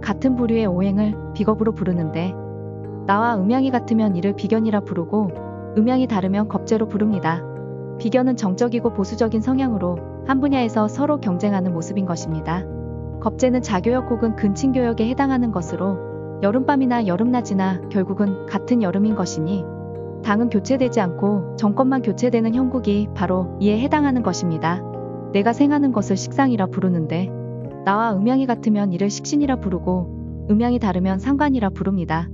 같은 부류의 오행을 비겁으로 부르는데 나와 음양이 같으면 이를 비견이라 부르고 음양이 다르면 겁재로 부릅니다. 비견은 정적이고 보수적인 성향으로 한 분야에서 서로 경쟁하는 모습인 것입니다. 겁재는 자교역 혹은 근친교역에 해당하는 것으로 여름밤이나 여름낮이나 결국은 같은 여름인 것이니 당은 교체되지 않고 정권만 교체되는 형국이 바로 이에 해당하는 것입니다. 내가 생하는 것을 식상이라 부르는데 나와 음양이 같으면 이를 식신이라 부르고 음양이 다르면 상관이라 부릅니다.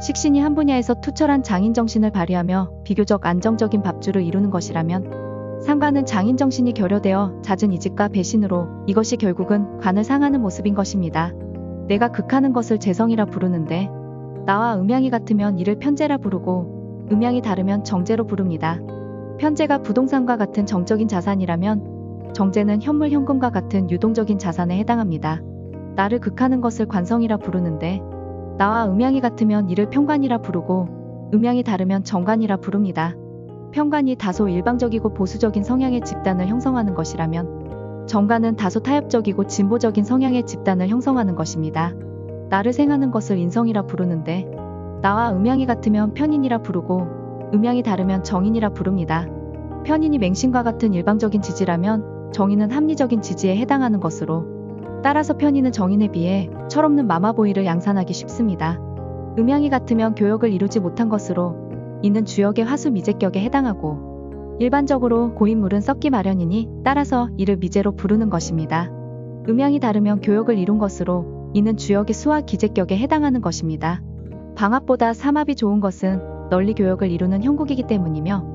식신이 한 분야에서 투철한 장인 정신을 발휘하며 비교적 안정적인 밥주를 이루는 것이라면 상관은 장인 정신이 결여되어 잦은 이직과 배신으로 이것이 결국은 관을 상하는 모습인 것입니다. 내가 극하는 것을 재성이라 부르는데 나와 음양이 같으면 이를 편재라 부르고 음양이 다르면 정재로 부릅니다. 편재가 부동산과 같은 정적인 자산이라면 정재는 현물 현금과 같은 유동적인 자산에 해당합니다. 나를 극하는 것을 관성이라 부르는데 나와 음양이 같으면 이를 평관이라 부르고 음양이 다르면 정관이라 부릅니다. 평관이 다소 일방적이고 보수적인 성향의 집단을 형성하는 것이라면 정관은 다소 타협적이고 진보적인 성향의 집단을 형성하는 것입니다. 나를 생하는 것을 인성이라 부르는데 나와 음양이 같으면 편인이라 부르고 음양이 다르면 정인이라 부릅니다. 편인이 맹신과 같은 일방적인 지지라면 정인은 합리적인 지지에 해당하는 것으로 따라서 편인은 정인에 비해 철없는 마마보이를 양산하기 쉽습니다. 음양이 같으면 교역을 이루지 못한 것으로 이는 주역의 화수 미제격에 해당하고 일반적으로 고인물은 썩기 마련이니 따라서 이를 미제로 부르는 것입니다. 음양이 다르면 교역을 이룬 것으로 이는 주역의 수와 기제격에 해당하는 것입니다. 방합보다 삼합이 좋은 것은 널리 교역을 이루는 형국이기 때문이며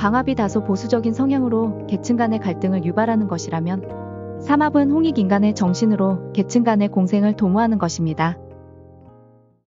방합이 다소 보수적인 성향으로 계층 간의 갈등을 유발하는 것이라면 삼합은 홍익 인간의 정신으로 계층 간의 공생을 도모하는 것입니다.